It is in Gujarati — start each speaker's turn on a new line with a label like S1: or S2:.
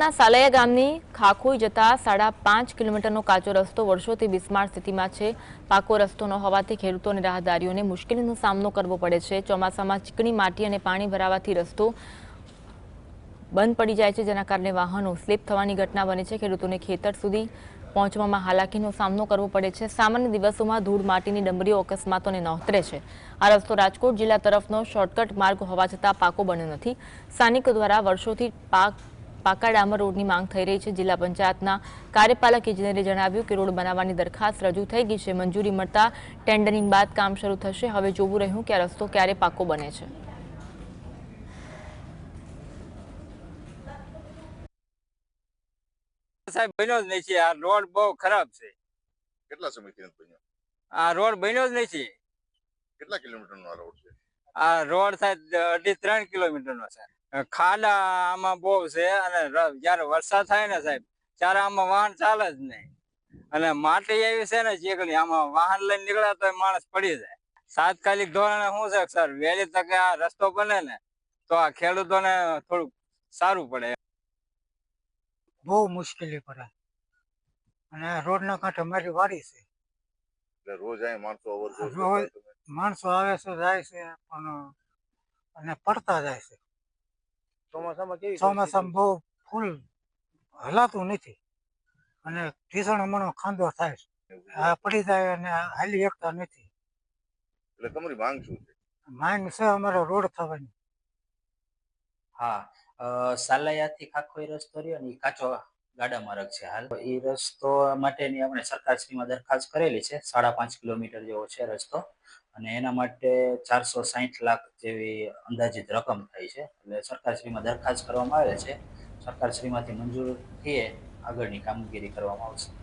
S1: ના સાલૈયા ગામની ખાખોઈ જતા સાડા પાંચ કિલોમીટરનો કાચો રસ્તો વર્ષોથી બિસ્માર સ્થિતિમાં છે. પાકો રસ્તો ન હોવાથી ખેડૂતો અને રાહદારીઓને મુશ્કેલીનો સામનો કરવો પડે છે. ચોમાસામાં ચીકણી માટી અને પાણી ભરાવાથી રસ્તો બંધ પડી જાય છે, જેના કારણે વાહનો સ્લીપ થવાની ઘટના બને છે. ખેડૂતોને ખેતર સુધી પહોંચવામાં હાલાકીનો સામનો કરવો પડે છે. સામાન્ય દિવસોમાં ધૂળ માટીની ડમરીઓ અકસ્માતોને નોતરે છે. આ રસ્તો રાજકોટ જિલ્લા તરફનો શોર્ટકટ માર્ગ હોવા છતાં પાકો બન્યો નથી. સ્થાનિકો દ્વારા વર્ષોથી પાક પાકા ડામર રોડની માંગ થઈ રહી છે. જિલ્લા પંચાયતના કાર્યપાલક ઇજનેરે જણાવ્યું કે રોડ બનાવવાની દરખાસ્ત રજૂ થઈ ગઈ છે. મંજૂરી મળતા ટેન્ડરિંગ બાદ કામ શરૂ થશે. હવે જોવું રહ્યું કે આ રસ્તો ક્યારે પાકો બને છે.
S2: સાહેબ બન્યો જ નહીં છે. આ રોડ બહુ ખરાબ છે.
S3: કેટલા સમયથી નો બન્યો?
S2: આ રોડ બન્યો જ નહીં છે.
S3: કેટલા કિલોમીટરનો આ રોડ છે?
S2: આ રોડ સાહેબ અઢી ત્રણ કિલોમીટર નો છે. ખાડા આમાં બહુ છે અને જયારે વરસાદ થાય ને સાહેબ ત્યારે આમાં વાહન ચાલે જ નહીં. અને માટી એવી છે ને ચીકણી આમાં વાહન લઈને નીકળ્યા તો માણસ પડી જાય. તાત્કાલિક ધોરણે શું છે સર વહેલી તકે આ રસ્તો બને ને તો આ ખેડૂતોને થોડુંક સારું પડે.
S4: બહુ મુશ્કેલી પડે. અને આ રોડના કાંઠે મારી વાડી છે.
S3: રોજ અહીં માણસો
S4: રોજ. માણસો આવે છે જાય છે પણ અને પડતા જાય છે.
S3: ચોમાસામાં કેવી
S4: ચોમાસામાં બહુ ફૂલ હલાતું નથી. અને ભીષણ હમણાં ખાંદો થાય છે. આ પડી જાય અને હાલી એકતા નથી.
S3: એટલે તમારી માંગ શું છે?
S4: માંગ છે અમારે રોડ થવાની.
S5: હા સાલૈયાથી ખાખોઈ રસ્તો રહ્યો ને એ કાચો ગાડા માર્ગ છે હાલ. એ રસ્તો માટેની આપણે સરકારશ્રીમાં દરખાસ્ત કરેલી છે, સાડા પાંચ કિલોમીટર જેવો છે રસ્તો. અને એના માટે ચારસો સાહીઠ લાખ જેવી અંદાજિત રકમ થાય છે. એટલે સરકારશ્રીમાં દરખાસ્ત કરવામાં આવે છે. સરકારશ્રીમાંથી મંજૂર થઈએ, આગળની કામગીરી કરવામાં આવશે.